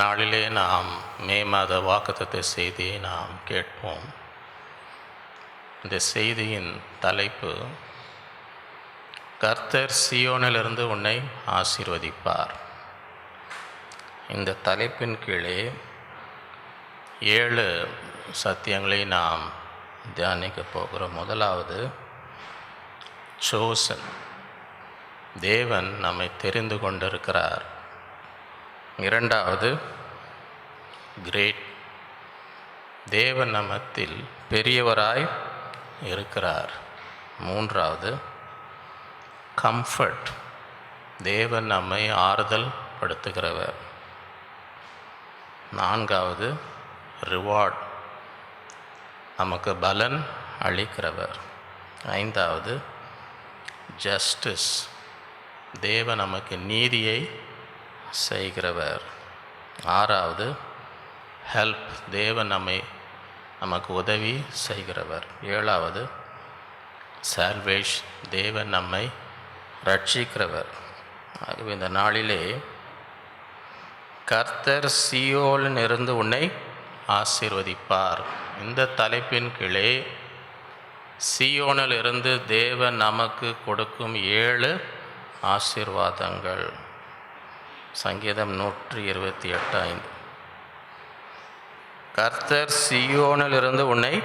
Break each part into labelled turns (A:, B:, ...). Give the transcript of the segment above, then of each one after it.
A: நாளிலே நாம் மே மாத வாக்குத்தத்தை செய்தியை நாம் கேட்போம். இந்த செய்தியின் தலைப்பு கர்த்தர் சியோனிலிருந்து உன்னை ஆசீர்வதிப்பார். இந்த தலைப்பின் கீழே ஏழு சத்தியங்களை நாம் தியானிக்க போகிறோம். முதலாவது சோசன் தேவன் நம்மை தெரிந்து கொண்டிருக்கிறார். இரண்டாவது கிரேட். தேவ நமத்தில் பெரியவராய் இருக்கிறார். மூன்றாவது கம்ஃபர்ட். தேவன் நம்மை ஆறுதல் படுத்துகிறவர். நான்காவது ரிவார்ட். நமக்கு பலன் அளிக்கிறவர். ஐந்தாவது ஜஸ்டிஸ். தேவன் நமக்கு நீதியை செய்கிறவர். ஆறாவது ஹெல்ப் தேவன் நம்மை நமக்கு உதவி செய்கிறவர். ஏழாவது சால்வேஷ் தேவன் நம்மை ரட்சிக்கிறவர். ஆகவே இந்த நாளிலே கர்த்தர் சியோலின் இருந்து உன்னை ஆசீர்வதிப்பார். இந்த தலைப்பின் கீழே சியோனில் இருந்து தேவன் நமக்கு கொடுக்கும் ஏழு ஆசீர்வாதங்கள். சங்கீதம் நூற்றி இருபத்தி எட்டு ஐந்து. கர்த்தர் சியோனில் இருந்து உன்னை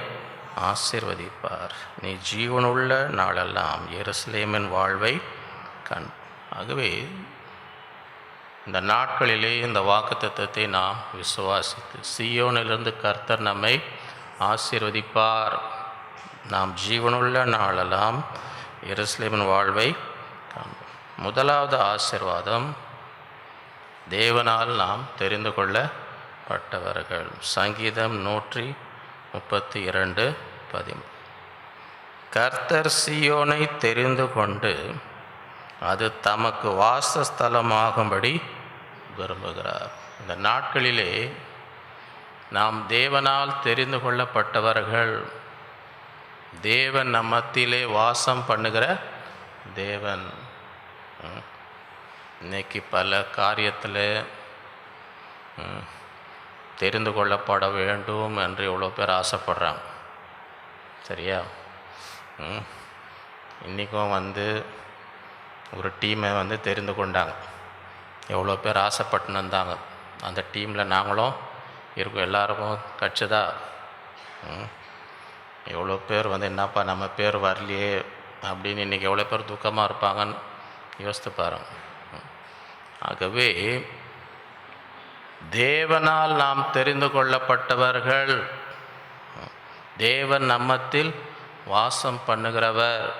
A: ஆசிர்வதிப்பார். நீ ஜீவனுள்ள நாளெல்லாம் எருசலேமின் வாழ்வை கண். ஆகவே இந்த நாட்களிலே இந்த வாக்குத்தத்தத்தை நாம் விசுவாசித்து சியோனிலிருந்து கர்த்தர் நம்மை ஆசீர்வதிப்பார். நாம் ஜீவனுள்ள நாளெல்லாம் எருசலேமின் வாழ்வை காண்போம் முதலாவது ஆசிர்வாதம் தேவனால் நாம் தெரிந்து கொள்ளப்பட்டவர்கள். சங்கீதம் நூற்றி முப்பத்தி இரண்டு பதிமூணு கர்த்தர் சியோனை தெரிந்து கொண்டு அது தமக்கு வாசஸ்தலமாகும்படி விரும்புகிறார். இந்த நாட்களிலே நாம் தேவனால் தெரிந்து கொள்ளப்பட்டவர்கள். தேவன் நம்மத்திலே வாசம் பண்ணுகிற தேவன். இன்றைக்கி பல காரியத்தில் தெரிந்து கொள்ளப்பட வேண்டும் என்று இவ்வளோ பேர் ஆசைப்படுறாங்க. சரியா? இன்றைக்கும் வந்து ஒரு டீமை வந்து தெரிந்து கொண்டாங்க. எவ்வளோ பேர் ஆசைப்பட்டுன்னு இருந்தாங்க அந்த டீமில் நாங்களும் இருக்கோம். எல்லாருக்கும் கட்சிதா? ம். எவ்வளோ பேர் வந்து என்னப்பா நம்ம பேர் வரலையே அப்படின்னு இன்றைக்கி எவ்வளோ பேர் துக்கமாக இருப்பாங்கன்னு யோசித்து பாருங்கள் ஆகவே தேவனால் நாம் தெரிந்து கொள்ளப்பட்டவர்கள் தேவன் நம்மத்தில் வாசம் பண்ணுகிறவர்.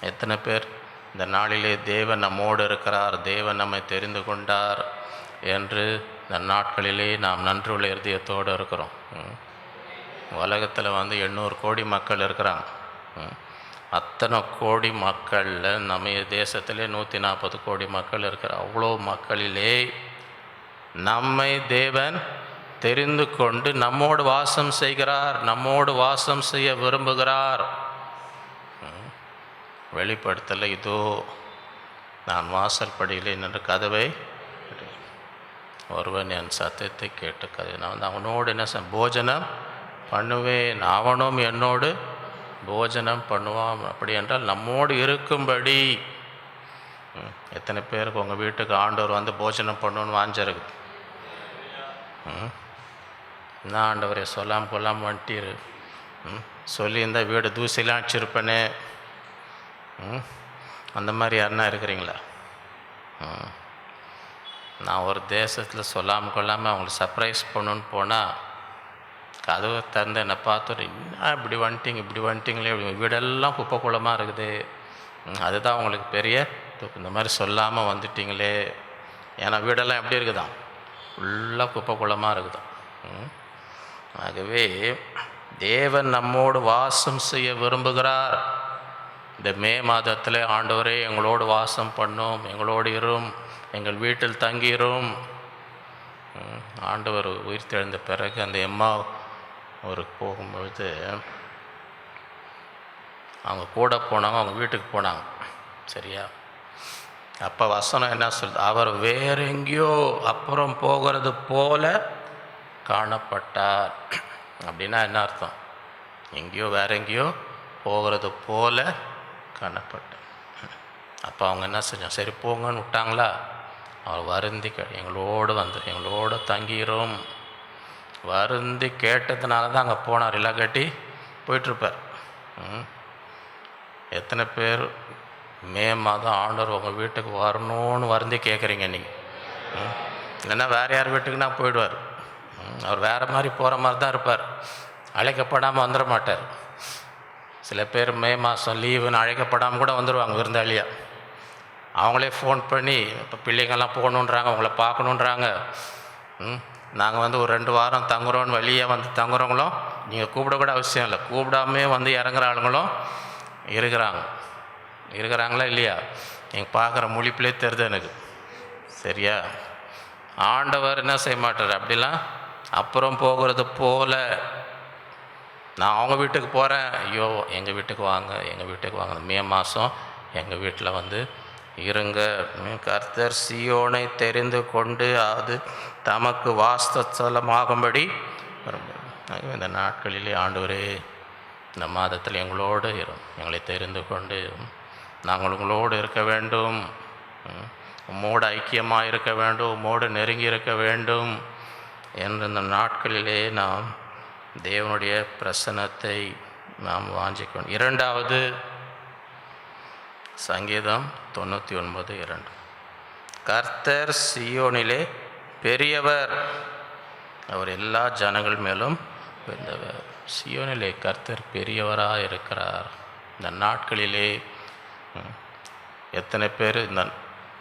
A: எத்தனை பேர்? இந்த நாளிலே தேவன் நம்மோடு இருக்கிறார் தேவன் நம்மை தெரிந்து கொண்டார் என்று இந்த நாட்களிலே நாம் நன்றியுள்ள இருதயத்தோடு இருக்கிறோம். உலகத்தில் வந்து எண்ணூறு கோடி மக்கள் இருக்கிறாங்க. ம். அத்தனை கோடி மக்களில் நம்ம தேசத்திலே நூற்றி நாற்பது கோடி மக்கள் இருக்கிற அவ்வளோ மக்களிலே நம்மை தேவன் தெரிந்து கொண்டு நம்மோடு வாசம் செய்கிறார் நம்மோடு வாசம் செய்ய விரும்புகிறார். வெளிப்படுத்தலை இதோ நான் வாசல் படியிலே நின்று கதவை ஒருவன் என் சத்தத்தை கேட்டு கதை நான் வந்து அவனோடு என்ன போஜனம் பண்ணுவேன். அவனும் என்னோடு போஜனம் பண்ணுவான் அப்படி என்றால் நம்மோடு இருக்கும்படி. ம், எத்தனை பேருக்கு உங்கள் வீட்டுக்கு ஆண்டவர் வந்து போஜனம் பண்ணணும்னு வாஞ்சிருக்கு ம் என்ன ஆண்டவரை சொல்லாமல் கொள்ளாமல் வந்துட்டீரு ம் சொல்லியிருந்தால் வீடு தூசிலாம் அடிச்சிருப்பேனே. ம் அந்த மாதிரி யாருன்னா இருக்கிறீங்களா? ம் நான் ஒரு தேசத்தில் சொல்லாமல் கொள்ளாமல் அவங்களை சர்ப்ரைஸ் பண்ணணுன்னு போனால் கதவை திறந்து என்னை பார்த்துட்டு என்ன இப்படி வந்துட்டிங்க இப்படி வந்துட்டிங்களே? அப்படி வீடெல்லாம் குப்பை குளமாக இருக்குது அதுதான் உங்களுக்கு பெரிய இந்த மாதிரி சொல்லாமல் வந்துட்டிங்களே. ஏன்னா வீடெல்லாம் எப்படி இருக்குதான் ஃபுல்லாக குப்பை குளமாக இருக்குதான் ஆகவே தேவன் நம்மோடு வாசம் செய்ய விரும்புகிறார். இந்த மே மாதத்தில் ஆண்டவரே எங்களோடு வாசம் பண்ணும். எங்களோடு இரும். எங்கள் வீட்டில் தங்கிரும். ஆண்டவர் உயிர்த்தெழுந்த பிறகு அந்த எம்மா ஒரு போகும்பொழுது அவங்க கூட போனாங்க அவங்க வீட்டுக்கு போனாங்க. சரியா? அப்போ வசனம் என்ன சொல்லுது? அவர் வேற எங்கேயோ அப்புறம் போகிறது போல காணப்பட்டார். அப்படின்னா என்ன அர்த்தம்? எங்கேயோ வேற எங்கேயோ போகிறது போல காணப்பட்டார். அப்போ அவங்க என்ன செஞ்சோம் சரி போங்கன்னு விட்டாங்களா? அவர் வருந்தி எங்களோடு வந்து எங்களோடு தங்கிரும். வருந்தி கேட்டதுனால தான் அங்கே போனார். இல்லாட்டி போயிட்டுருப்பார். ம். எத்தனை பேர் மே மாதம் ஆண்டவர் உங்கள் வீட்டுக்கு வரணும்னு வருந்தி கேட்குறீங்க நீங்கள் இல்லைன்னா வேறு யார் வீட்டுக்குன்னா போயிடுவார். ம். அவர் வேறு மாதிரி போகிற மாதிரி தான் இருப்பார். அழைக்கப்படாமல் வந்துட மாட்டார். சில பேர் மே மாதம் லீவுன்னு அழைக்கப்படாமல் கூட வந்துடுவாங்க விருந்தாளியாக அவங்களே ஃபோன் பண்ணி இப்போ பிள்ளைங்கள்லாம் போகணுன்றாங்க உங்களை பார்க்கணுன்றாங்க. ம். நாங்கள் வந்து ஒரு ரெண்டு வாரம் தங்குறோன்னு வெளியே வந்து தங்குறவங்களும் நீங்கள் கூப்பிட கூட அவசியம் இல்லை. கூப்பிடாமே வந்து இறங்குற ஆளுங்களும் இருக்கிறாங்க. இருக்கிறாங்களா இல்லையா? நீங்கள் பார்க்குற முழிப்பிலே தெரியுது எனக்கு. சரியா? ஆண்டவர் என்ன செய்ய மாட்டார்? அப்படிலாம் அப்புறம் போகிறது போல். நான் அவங்க வீட்டுக்கு போகிறேன் ஐயோ எங்கள் வீட்டுக்கு வாங்க எங்கள் வீட்டுக்கு வாங்க மே மாதம் எங்கள் வீட்டில் வந்து இருங்க. கர்த்தர் சியோனை தெரிந்து கொண்டு அது தமக்கு வாஸ்தலமாகும்படி இந்த நாட்களிலே ஆண்டவரே இந்த மாதத்தில் எங்களோடு இரும். எங்களை தெரிந்து கொண்டு நாங்கள் உங்களோடு இருக்க வேண்டும். உம்மோடு ஐக்கியமாக இருக்க வேண்டும். உம்மோடு நெருங்கி இருக்க வேண்டும். என்ற இந்த நாட்களிலே நாம் தேவனுடைய பிரசன்னத்தை நாம் வாஞ்சிக்கணும் இரண்டாவது சங்கீதம் தொண்ணூற்றி ஒன்பது இரண்டு. கர்த்தர் சியோனிலே பெரியவர். அவர் எல்லா ஜனங்கள் மேலும் உயர்ந்தவர் சியோனிலே கர்த்தர் பெரியவராக இருக்கிறார். இந்த நாட்களிலே எத்தனை பேர் இந்த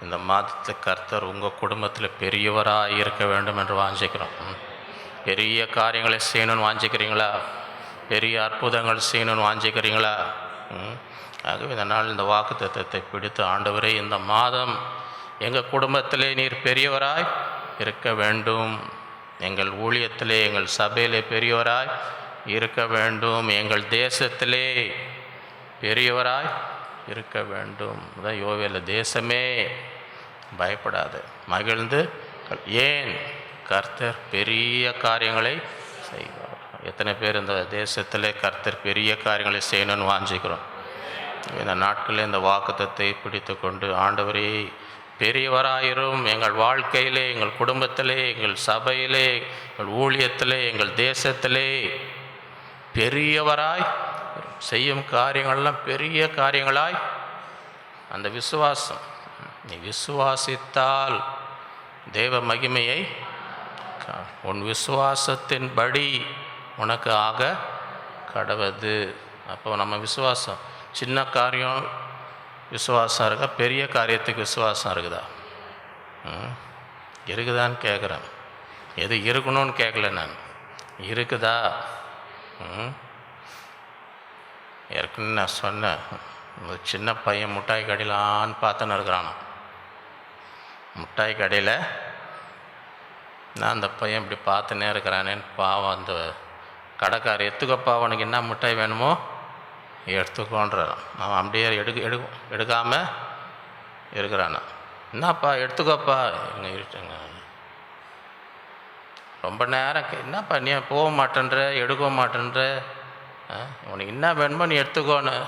A: இந்த மாதத்தில் கர்த்தர் உங்கள் குடும்பத்தில் பெரியவராக இருக்க வேண்டும் என்று வாஞ்சிக்கிறோம். பெரிய காரியங்களை செய்யணும்னு வாஞ்சிக்கிறீங்களா? பெரிய அற்புதங்கள் செய்யணும்னு வாஞ்சிக்கிறீங்களா? ஆகவே இந்த நாள் இந்த வாக்கு தத்துவத்தை பிடித்து ஆண்டவரே இந்த மாதம் எங்கள் குடும்பத்திலே நீர் பெரியவராய் இருக்க வேண்டும். எங்கள் ஊழியத்திலே எங்கள் சபையிலே பெரியவராய் இருக்க வேண்டும். எங்கள் தேசத்திலே பெரியவராய் இருக்க வேண்டும். அதான் யோவேல தேசமே பயப்படாது மகிழ்ந்து ஏன் கர்த்தர் பெரிய காரியங்களை செய்வார்? எத்தனை பேர் இந்த தேசத்தில் கர்த்தர் பெரிய காரியங்களை செய்யணும்னு வாஞ்சிக்கிறோம். இந்த நாட்களில் இந்த வாக்குத்தத்தை பிடித்து கொண்டு ஆண்டவரே பெரியவராயிரும் எங்கள் வாழ்க்கையிலே எங்கள் குடும்பத்திலே எங்கள் சபையிலே எங்கள் ஊழியத்திலே எங்கள் தேசத்திலே பெரியவராய் செய்யும் காரியங்கள்லாம் பெரிய காரியங்களாய் அந்த விசுவாசம் நீ விசுவாசித்தால் தேவ மகிமையை உன் விசுவாசத்தின்படி உனக்கு ஆக கடவுது. அப்போ நம்ம விசுவாசம் சின்ன காரியம் விசுவாசம் இருக்கா? பெரிய காரியத்துக்கு விசுவாசம் இருக்குதா? ம்? இருக்குதான்னு கேட்குறேன் எது இருக்கணும்னு கேட்கல நான். இருக்குதா? ம். ஏற்கனவே நான் சொன்னேன். சின்ன பையன் மிட்டாய் கடையிலான்னு பார்த்துன்னு இருக்கிறானா மிட்டாய் கடையில் நான் அந்த பையன் இப்படி பார்த்துனே இருக்கிறானேன்னு பாவம் அந்த கடைக்காரர் எடுத்துக்கப்பா அவனுக்கு என்ன மிட்டாய் வேணுமோ? எடுத்துக்கோன்றான். அவன் அப்படியே எடுக்க எடு எடுக்காமல் இருக்கிறானா. என்னப்பா எடுத்துக்கோப்பா. எங்க இருட்டுங்க ரொம்ப நேரம் என்னப்பா நீ போக மாட்டேன்ற எடுக்க மாட்டேன்ற? ஆ, உனக்கு என்ன வேணுமோ நீ எடுத்துக்கோன்னு.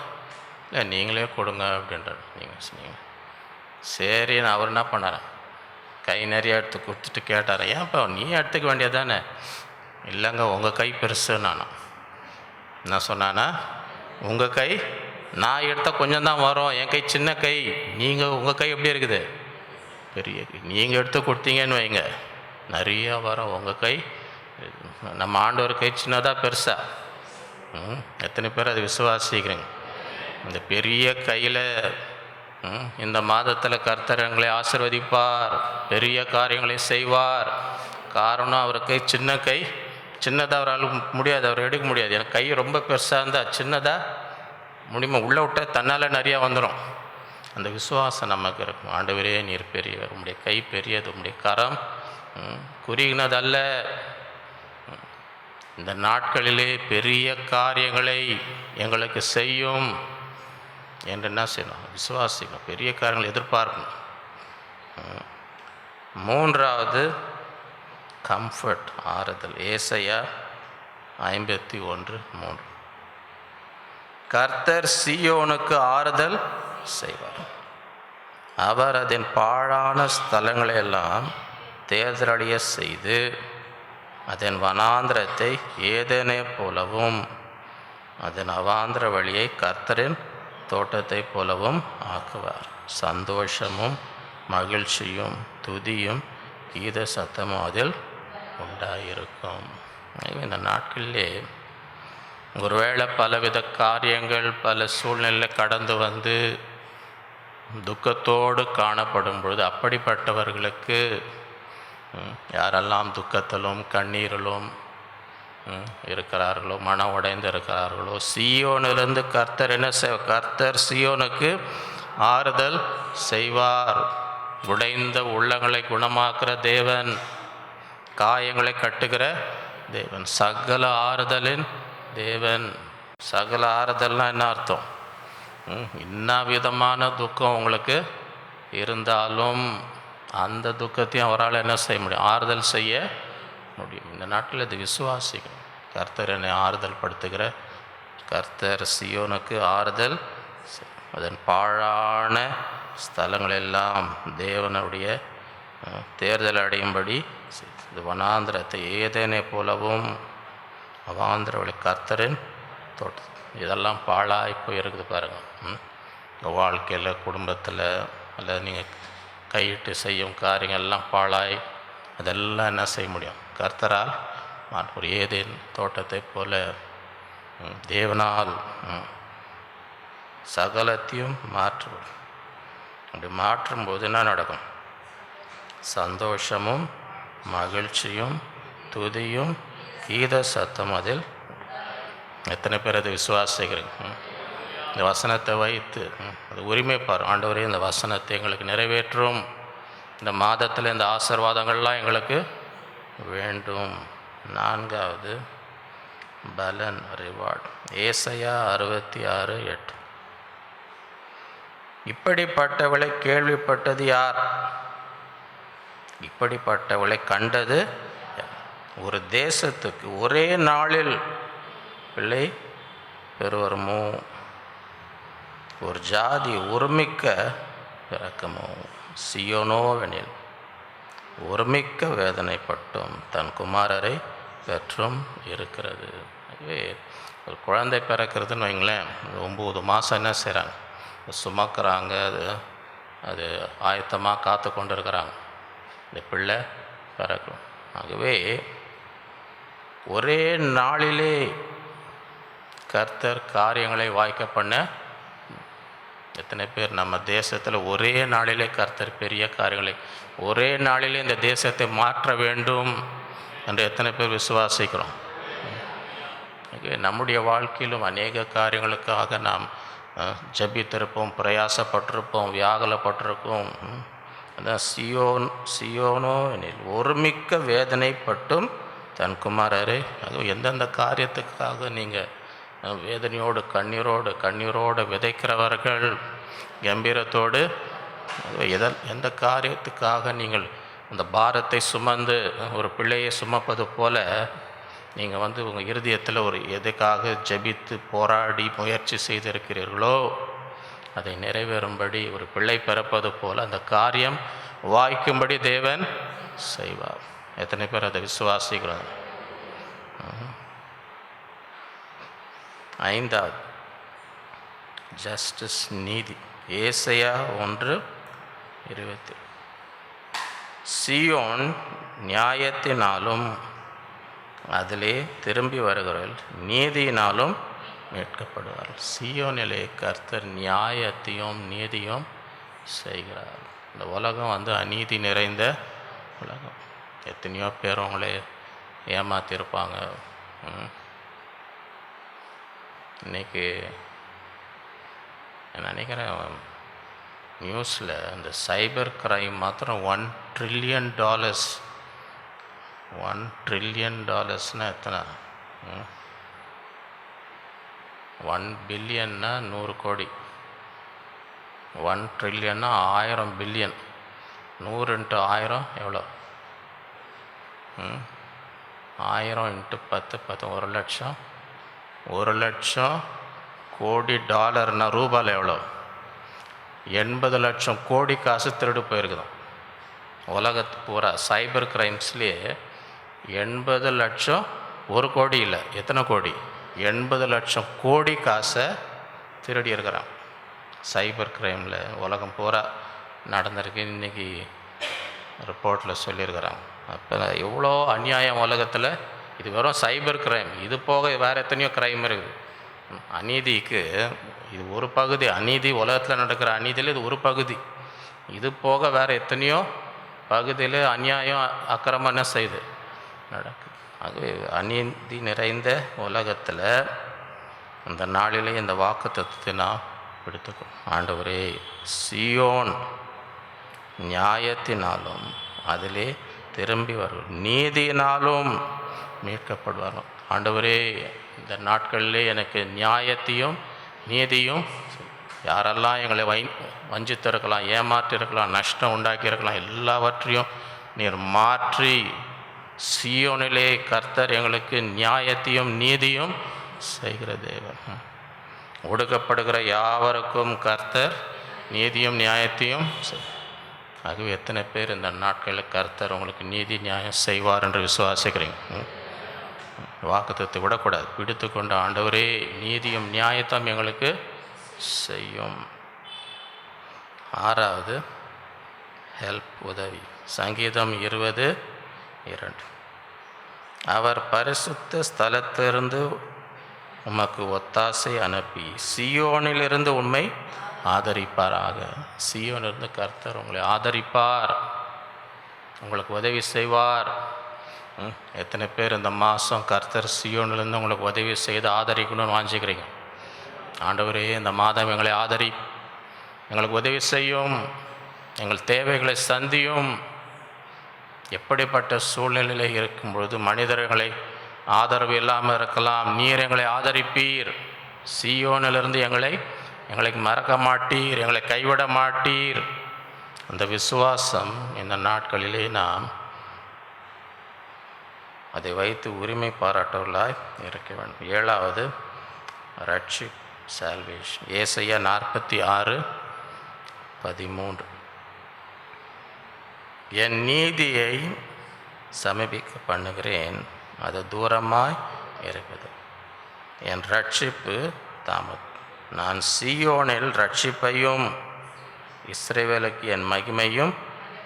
A: இல்லை நீங்களே கொடுங்க அப்படின்ற நீங்கள் சொன்னீங்க. சரின்னு அவர் என்ன பண்ணார்? கை நிறைய எடுத்து கொடுத்துட்டு கேட்டார். ஏன்ப்பா நீ எடுத்துக்க வேண்டியது தானே? இல்லைங்க உங்கள் கை பெருசு நானும் என்ன சொன்னானா உங்கள் கை நான் எடுத்தால் கொஞ்சம் தான் வரும். என் கை சின்ன கை. நீங்கள் உங்கள் கை எப்படி இருக்குது? பெரிய கை. நீங்கள் எடுத்து கொடுத்தீங்கன்னு வைங்க. நிறைய வரும் உங்கள் கை. நம்ம ஆண்டவர் கை சின்னதாக பெருசா? ம், எத்தனை பேர் அதை விசுவாசிக்கிறீங்க? இந்த பெரிய கையில் இந்த மாதத்தில் கர்த்தர் எங்களை ஆசிர்வதிப்பார். பெரிய காரியங்களை செய்வார். காரணம் அவர் கை சின்ன கை. சின்னதாக அவரால் முடியாது அவர் எடுக்க முடியாது. எனக்கு கை ரொம்ப பெருசாக இருந்தால் சின்னதாக முடியுமா? உள்ளே விட்டா தன்னால் நிறையா வந்துடும் அந்த விசுவாசம் நமக்கு இருக்கும். ஆண்டவரே நீர் பெரியவர். உடைய கை பெரியது. உம்முடைய கரம் குறுகினதல்ல. இந்த நாட்களிலே பெரிய காரியங்களை எங்களுக்கு செய்யும் என்று என்ன செய்யணும்? விசுவாசிக்கணும். பெரிய காரியங்களை எதிர்பார்க்கணும். மூன்றாவது கம்ஃபர்ட் ஆறுதல். ஏசையா ஐம்பத்தி ஒன்று மூன்று. கர்த்தர் சியோனுக்கு ஆறுதல் செய்வார். அவர் அதன் பாழான ஸ்தலங்களை எல்லாம் தேர்தலடைய செய்து அதன் வனாந்திரத்தை ஏதேனே போலவும் அதன் அவாந்திர வழியை கர்த்தரின் தோட்டத்தைப் போலவும் ஆக்குவார். சந்தோஷமும் மகிழ்ச்சியும் துதியும் கீத சத்தமும் அதில் உண்டாயிருக்கும் இந்த நாட்களிலே ஒருவேளை பலவித காரியங்கள் பல சூழ்நிலை கடந்து வந்து துக்கத்தோடு காணப்படும் பொழுது அப்படிப்பட்டவர்களுக்கு யாரெல்லாம் துக்கத்திலும் கண்ணீரிலும் இருக்கிறார்களோ மன உடைந்து இருக்கிறார்களோ சியோனிலிருந்து கர்த்தர் என்ன செய் கர்த்தர் சியோனுக்கு ஆறுதல் செய்வார். உடைந்த உள்ளங்களை குணமாக்குற தேவன். காயங்களை கட்டுகிற தேவன். சகல ஆறுதலின் தேவன். சகல ஆறுதல்னா என்ன அர்த்தம்? ம், என்ன விதமான துக்கம் உங்களுக்கு இருந்தாலும் அந்த துக்கத்தையும் அவரால் என்ன செய்ய முடியும்? ஆறுதல் செய்ய முடியும். இந்த நாட்டில் இது விசுவாசிக்கும் கர்த்தர் என்னை ஆறுதல் படுத்துகிற. கர்த்தர் சியோனுக்கு ஆறுதல் அதன் பாழான ஸ்தலங்களெல்லாம் தேவனுடைய தேர்தல் அடையும்படி இது வனாந்திரத்தை ஏதேனே போலவும் அவாந்திர வழி கர்த்தரின் தோட்டம். இதெல்லாம் பாழாய் போயிருக்குது பாருங்கள் உங்கள் வாழ்க்கையில் குடும்பத்தில் அல்லது நீங்கள் கையிட்டு செய்யும் காரியங்கள்லாம் பாழாய் அதெல்லாம் என்ன செய்ய முடியும்? கர்த்தரால் ஒரு ஏதேன் தோட்டத்தைப் போல தேவனால் சகலத்தையும் மாற்றுவார் அப்படி மாற்றும்போது என்ன நடக்கும்? சந்தோஷமும் மகிழ்ச்சியும் துதியும் கீத சத்தம் அதில். எத்தனை பேர் அது விசுவாசிக்கிறீங்க இந்த வசனத்தை வைத்து அது உரிமை பாரு ஆண்டவரே இந்த வசனத்தை எங்களுக்கு நிறைவேற்றும். இந்த மாதத்தில் இந்த ஆசீர்வாதங்கள்லாம் எங்களுக்கு வேண்டும். நான்காவது பலன் ரிவார்ட் ஏசையா அறுபத்தி ஆறு எட்டு. இப்படிப்பட்டவளை கேள்விப்பட்டது யார்? இப்படிப்பட்டவளை கண்டது ஒரு தேசத்துக்கு ஒரே நாளில். பிள்ளை பெறுவருமோ ஒரு ஜாதி ஒருமிக்க பிறக்கமோ. சியோனோவெனில் ஒருமிக்க வேதனைப்பட்டும் தன் குமாரரை பெற்றும் இருக்கிறது. ஒரு குழந்தை பிறக்கிறதுன்னு வைங்களேன் ஒம்பது மாதம் என்ன செய்கிறாங்க சுமக்கிறாங்க அது அது ஆயத்தமாக காத்து கொண்டு இருக்கிறாங்க இந்த பிள்ளை பிறக்கும். ஆகவே ஒரே நாளிலே கர்த்தர் காரியங்களை வாய்க்க பண்ண எத்தனை பேர் நம்ம தேசத்தில் ஒரே நாளிலே கர்த்தர் பெரிய காரியங்களை ஒரே நாளிலே இந்த தேசத்தை மாற்ற வேண்டும் என்று எத்தனை பேர் விசுவாசிக்கிறோம். நம்முடைய வாழ்க்கையிலும் அநேக காரியங்களுக்காக நாம் ஜபித்திருப்போம் ஜெபித்திருப்போம் பிரயாசப்பட்டிருப்போம் வியாகலப்பட்டிருக்கோம். அதான் சியோன் சியோனோ எனில் ஒருமிக்க வேதனைப்பட்டும் தன் குமாரரே அதுவும் எந்தெந்த காரியத்துக்காக நீங்கள் வேதனையோடு கண்ணீரோடு கண்ணீரோடு விதைக்கிறவர்கள் கம்பீரத்தோடு எதல் எந்த காரியத்துக்காக நீங்கள் அந்த பாரத்தை சுமந்து ஒரு பிள்ளையை சுமப்பது போல் நீங்கள் வந்து உங்கள் இருதயத்தில் ஒரு எதுக்காக ஜெபித்து போராடி முயற்சி செய்திருக்கிறீர்களோ அதை நிறைவேறும்படி ஒரு பிள்ளை பிறப்பது போல் அந்த காரியம் வாய்க்கும்படி தேவன் செய்வார். எத்தனை பேர் அதை விசுவாசிக்கிறோம் ஐந்தாவது ஜஸ்டிஸ் நீதி. ஏசையா ஒன்று இருபத்தி. சியோன் நியாயத்தினாலும் அதிலே திரும்பி வருகிறவர்கள் நீதியினாலும் மீட்கப்படுவார். சியோனிலே கர்த்தர் நியாயத்தையும் நீதியும் செய்கிறார். இந்த உலகம் வந்து அநீதி நிறைந்த உலகம். எத்தனையோ பேர் அவங்களே ஏமாத்திருப்பாங்க. ம். இன்னைக்கு நான் நினைக்கிறேன் நியூஸில் இந்த சைபர் கிரைம் மாத்திரம் one trillion dollars. One trillion டாலர்ஸ்னால் எத்தனை? ஒன் பில்லியன்னா நூறு கோடி. ஒன் ட்ரில்லியன்னா ஆயிரம் பில்லியன் நூறு இன்ட்டு ஆயிரம் எவ்வளோ ம். ஆயிரம் இன்ட்டு பத்து பத்து ஒரு லட்சம். ஒரு லட்சம் கோடி டாலர்னா ரூபாயில் எவ்வளோ எண்பது லட்சம் கோடி காசு திருடு போயிருக்குதான் உலகத்து பூரா சைபர் கிரைம்ஸ்லேயே எண்பது லட்சம் ஒரு கோடி இல்லை எத்தனை கோடி? எண்பது லட்சம் கோடி காசை திருடி இருக்கிறான். சைபர் கிரைமில் உலகம் பூரா நடந்திருக்கு. இன்றைக்கி ரிப்போர்ட்டில் சொல்லியிருக்கிறான். அப்போ எவ்வளோ அநியாயம் உலகத்தில். இது வெறும் சைபர் கிரைம். இது போக வேறு எத்தனையோ கிரைம் இருக்குது. அநீதிக்கு இது ஒரு பகுதி. அநீதி உலகத்தில் நடக்கிற அநீதியில் இது ஒரு பகுதி. இது போக வேறு எத்தனையோ பகுதியில் அநியாயம் அக்கிரமம் என்ன செய்யுது? ஆகவே அநீதி நிறைந்த உலகத்தில் அந்த நாளிலே இந்த வாக்கு தத்துவத்தை நாம் எடுத்துக்கணும். ஆண்டவரே சியோன் நியாயத்தினாலும் அதிலே திரும்பி வரும் நீதியினாலும் மீட்கப்படுவார்கள் ஆண்டவரே இந்த நாட்களிலே எனக்கு நியாயத்தையும் நீதியும் யாரெல்லாம் எங்களை வை வஞ்சித்திருக்கலாம் ஏமாற்றிருக்கலாம் நஷ்டம் உண்டாக்கியிருக்கலாம் எல்லாவற்றையும் நீர் மாற்றி சியோனிலே கர்த்தர் எங்களுக்கு நியாயத்தையும் நீதியும் செய்கிற தேவன். ஒடுக்கப்படுகிற யாவருக்கும் கர்த்தர் நீதியும் நியாயத்தையும் செய்- ஆகவே எத்தனை பேர் இந்த நாட்களில் கர்த்தர் உங்களுக்கு நீதி நியாயம் செய்வார் என்று விசுவாசிக்கிறீங்க? வாக்குத்தத்தை விடக்கூடாது. பிடித்து கொண்ட ஆண்டவரே நீதியும் நியாயத்தும் எங்களுக்கு செய்யும். ஆறாவது ஹெல்ப் உதவி. சங்கீதம் இருபது இரண்டு. அவர் பரிசுத்த ஸ்தலத்திலிருந்து உமக்கு ஒத்தாசை அனுப்பி சியோனிலிருந்து உண்மை ஆதரிப்பாராக. சியோனிலிருந்து கர்த்தர் உங்களை ஆதரிப்பார். உங்களுக்கு உதவி செய்வார். ம், எத்தனை பேர் இந்த மாதம் கர்த்தர் சியோனிலிருந்து உங்களுக்கு உதவி செய்து ஆதரிக்கணும்னு வாஞ்சிக்கிறீங்க? ஆண்டவரே இந்த மாதம் எங்களை ஆதரி எங்களுக்கு உதவி செய்யும் எங்கள் தேவைகளை சந்தியும். எப்படிப்பட்ட சூழ்நிலையில் இருக்கும் பொழுது மனிதர்களை ஆதரவு இல்லாமல் இருக்கலாம் நீர் எங்களை ஆதரிப்பீர். சியோனிலிருந்து எங்களை எங்களை மறக்க மாட்டீர் எங்களை கைவிட மாட்டீர். அந்த விசுவாசம் இந்த நாட்களிலே நாம் அதை வைத்து உரிமை பாராட்டவர்களாய் இருக்க வேண்டும். ஏழாவது ரட்சி சால்வேஷன் ஏசையா நாற்பத்தி ஆறு பதிமூன்று. என் நீதியை சமீபிக்க பண்ணுகிறேன். அது தூரமாய் இருக்குது. என் ரட்சிப்பு தாமத். நான் சியோனில் ரட்சிப்பையும் இஸ்ரேவேலுக்கு என் மகிமையும்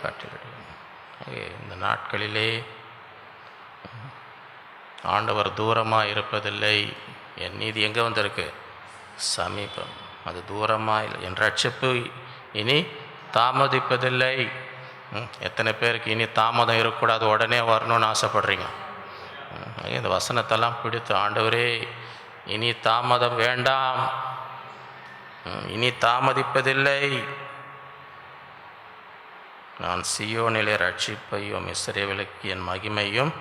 A: கட்டிவிடுவேன். இந்த நாட்களிலே ஆண்டவர் தூரமாக இருப்பதில்லை. என் நீதி எங்கே வந்திருக்கு? சமீபம். அது தூரமாக இல்லை. என் ரட்சிப்பு இனி தாமதிப்பதில்லை. எத்தனை பேருக்கு இனி தாமதம் இருக்கக்கூடாது உடனே வரணும்னு ஆசைப்படுறீங்க. இந்த வசனத்தெல்லாம் பிடித்து ஆண்டவரே இனி தாமதம் வேண்டாம். இனி தாமதிப்பதில்லை. நான் சியோனிலே ரட்சிப்பையும் இஸ்ரேவேலுக்கு என் மகிமையும்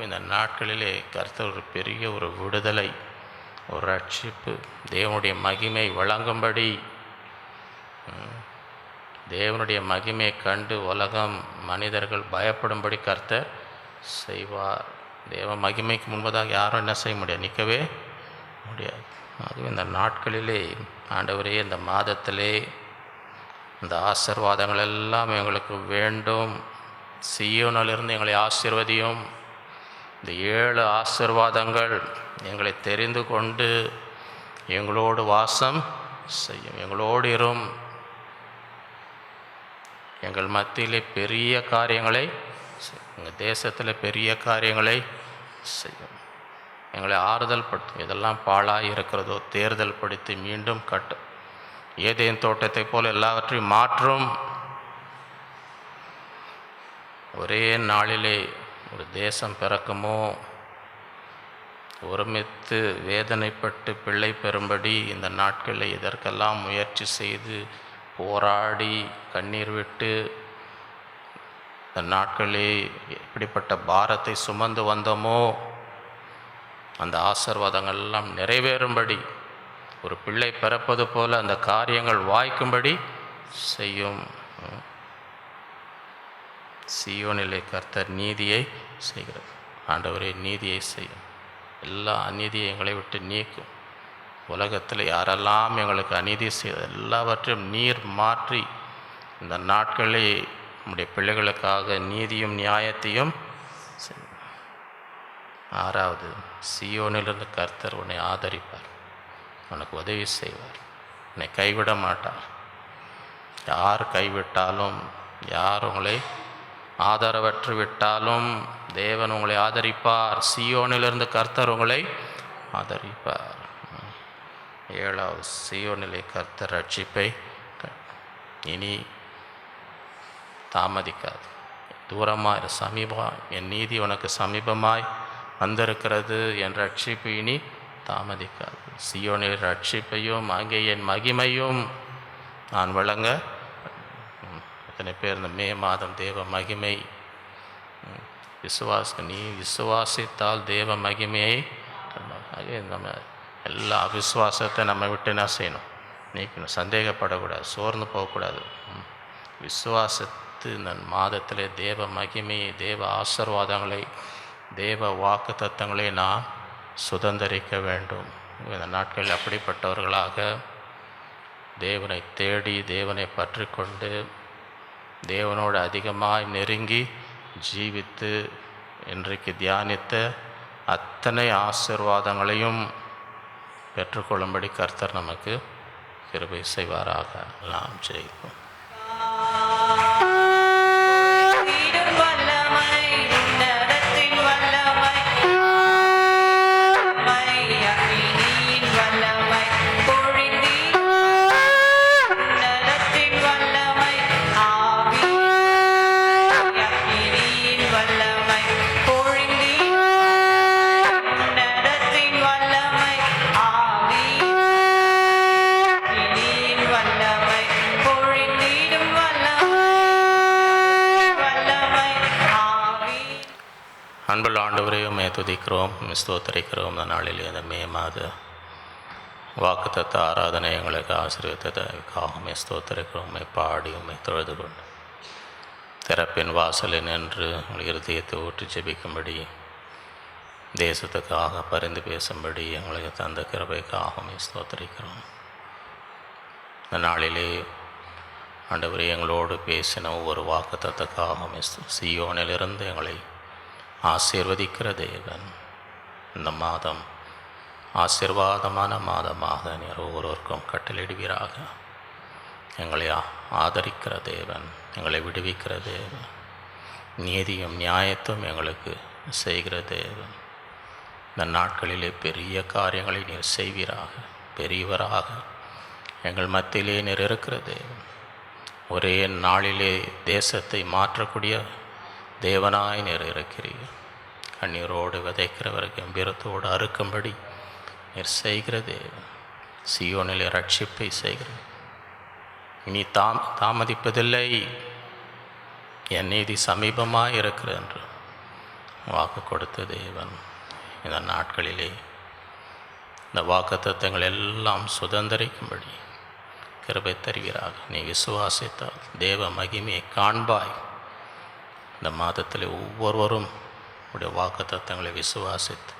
A: இந்த நாட்களிலே கருத்து ஒரு பெரிய ஒரு விடுதலை ஒரு ரட்சிப்பு தேவனுடைய மகிமை வழங்கும்படி தேவனுடைய மகிமையை கண்டு உலகம் மனிதர்கள் பயப்படும்படி கர்த்தர் செய்வார். தேவ மகிமைக்கு முன்பதாக யாரும் என்ன செய்ய முடியாது நிற்கவே முடியாது. ஆகவே இந்த நாட்களிலே ஆண்டவரே இந்த மாதத்திலே இந்த ஆசீர்வாதங்கள் எல்லாம் எங்களுக்கு வேண்டும். சியோனிலிருந்து எங்களை ஆசிர்வதியும். இந்த ஏழு ஆசீர்வாதங்கள் எங்களை தெரிந்து கொண்டு எங்களோடு வாசம் செய்யும். எங்களோடு இரும். எங்கள் மத்தியிலே பெரிய காரியங்களை எங்கள் தேசத்தில் பெரிய காரியங்களை செய்யும். எங்களை ஆறுதல் படுத்தும் எதெல்லாம் பாழாக இருக்கிறதோ தேர்தல் படுத்தி மீண்டும் கட்டு. ஏதேன் தோட்டத்தை போல் எல்லாவற்றையும் மாற்றும். ஒரே நாளிலே ஒரு தேசம் பிறக்குமோ? ஒருமித்து வேதனைப்பட்டு பிள்ளை பெறும்படி இந்த நாட்களில் இதற்கெல்லாம் முயற்சி செய்து போராடி கண்ணீர் விட்டு இந்த நாட்களே எப்படிப்பட்ட பாரத்தை சுமந்து வந்தோமோ அந்த ஆசீர்வாதங்கள் எல்லாம் நிறைவேறும்படி ஒரு பிள்ளை பிறப்பது போல அந்த காரியங்கள் வாய்க்கும்படி செய்யும். சியோனிலே கர்த்தர் நீதியை செய்கிறது ஆண்டவரே நீதியை செய்யும். எல்லா அநீதியை எங்களை விட்டு நீக்கும். உலகத்தில் யாரெல்லாம் எங்களுக்கு அநீதி செய்த எல்லாவற்றையும் நீர் மாற்றி இந்த நாட்களே நம்முடைய பிள்ளைகளுக்காக நீதியும் நியாயத்தையும் ஆறாவது சியோனிலிருந்து கர்த்தர் உன்னை ஆதரிப்பார். உனக்கு உதவி செய்வார். உன்னை கைவிட மாட்டார். யார் கைவிட்டாலும் யார் உங்களை ஆதரவற்று விட்டாலும் தேவன் உங்களை ஆதரிப்பார். சியோனிலிருந்து கர்த்தர் உங்களை ஆதரிப்பார். ஏழாவது சியோனிலே கர்த்த ரட்சிப்பை இனி தாமதிக்காது. தூரமாக சமீபம் என் நீதி உனக்கு சமீபமாய் வந்திருக்கிறது. என் ரட்சிப்பு இனி தாமதிக்காது. சியோனில் ரட்சிப்பையும் அங்கே என் மகிமையும் நான் வழங்க இத்தனை பேர் இந்த மே மாதம் தேவ மகிமை விசுவாச நீ விசுவாசித்தால் தேவ மகிமையை நம்ம எல்லா விசுவாசத்தை நம்ம விட்டு என்ன செய்யணும்? நீக்கணும். சந்தேகப்படக்கூடாது. சோர்ந்து போகக்கூடாது. விசுவாசத்து நன் மாதத்திலே தேவ மகிமையை தேவ ஆசீர்வாதங்களை தேவ வாக்கு தத்தங்களை நாம் சுதந்தரிக்க வேண்டும். இந்த நாட்களில் அப்படிப்பட்டவர்களாக தேவனை தேடி தேவனை பற்றி கொண்டு தேவனோடு அதிகமாக நெருங்கி ஜீவித்து இன்றைக்கு தியானித்த அத்தனை ஆசீர்வாதங்களையும் பெற்றுக்கொள்ளும்படி கர்த்தர் நமக்கு கிருபை செய்வாராக. நாம் ஜெயிப்போம். துதிக்கிறோம் ஸ்தோத்தரிக்கிறோம் இந்த நாளில் இந்த மே மாத வாக்குத்தத்த ஆராதனை எங்களுக்கு ஆசீர்வதித்ததற்காக உம்மை ஸ்தோத்தரிக்கிறோம் உம்மை பாடி உண்மை தொழுது கொண்டு திறப்பின் வாசலில் நின்று இருதயத்தை ஊற்றி ஜெபிக்கும்படி தேசத்துக்காக பரிந்து பேசும்படி எங்களுக்கு தந்த கிருபைக்காக உம்மை ஸ்தோத்தரிக்கிறோம் இந்த நாளிலே ஆண்டவரே எங்களோடு பேசின ஒவ்வொரு வாக்குத்தத்தக்காகவும் சியோனிலிருந்து எங்களை ஆசீர்வதிக்கிற தேவன். இந்த மாதம் ஆசீர்வாதமான மாதமாக நீர் ஒவ்வொருவருக்கும் கட்டளிடுவீராக எங்களை ஆதரிக்கிற தேவன் எங்களை விடுவிக்கிற தேவன். நீதியும் நியாயத்தும் எங்களுக்கு செய்கிற தேவன். இந்த நாட்களிலே பெரிய காரியங்களை நீர் செய்வீராக பெரியவராக. எங்கள் மத்தியிலே நீர் இருக்கிற தேவன். ஒரே நாளிலே தேசத்தை மாற்றக்கூடிய தேவனாய் நீர் இருக்கிறீர் கண்ணீரோடு விதைக்கிறவர் கம்பீரத்தோடு அறுக்கும்படி நீர் செய்கிற தேவன் சியோனிலே ரட்சிப்பை செய்கிறேன் இனி தாம் தாமதிப்பதில்லை. என் நீதி சமீபமாக இருக்கிறது என்று வாக்கு கொடுத்த தேவன் இந்த நாட்களிலே இந்த வாக்குத்தத்தங்கள் எல்லாம் சுதந்திரிக்கும்படி கிருபை தருகிறார் நீ விசுவாசித்தால் தேவ மகிமையை காண்பாய். இந்த மாதத்தில் ஒவ்வொருவரும் உடைய வாக்குத்தத்தங்களை விசுவாசித்து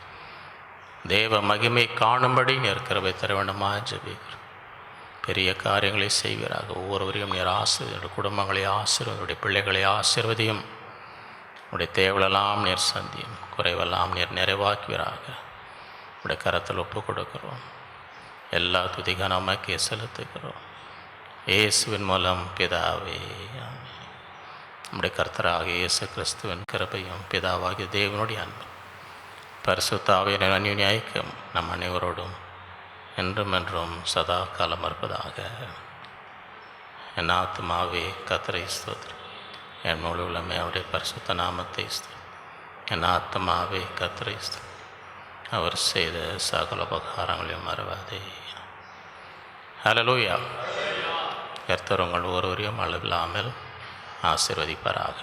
A: தேவ மகிமை காணும்படி நீர் கிருபை தர வேண்டுமா ஜெபிக்கிறோம். பெரிய காரியங்களை செய்வீராக. ஒவ்வொருவரையும் நீர் ஆசிரியர் குடும்பங்களை ஆசீர்வதியும் பிள்ளைகளை ஆசிர்வதியும் உடைய தேவலெல்லாம் நீர் சந்தியும். குறைவெல்லாம் நீர் நிறைவாக்குவீராக. உடைய கரத்தில் ஒப்பு கொடுக்கிறோம். எல்லா துதிகனமாக்கே செலுத்துகிறோம். இயேசுவின் மூலம் பிதாவே நம்முடைய கர்த்தராக இயேசு கிறிஸ்துவின் கிருபையும் பிதாவாகிய தேவனுடைய அன்பு பரிசுத்தாவின் அந்யுனி நம் அனைவரோடும் என்றும் என்றும் சதா காலம் இருப்பதாக. என் ஆத்மாவே கத்தரை ஸ்தோத்திரம். என் முழு உள்ளமே அவருடைய பரிசுத்த நாமத்தை என் ஆத்மாவே கத்தரை அவர் செய்த சகல உபகாரங்களையும் மறவாதே. ஹலலூயா கர்த்தர் உங்கள் ஒருவரையும் அளவில்லாமல் ஆசீர்வதிப்பாராக.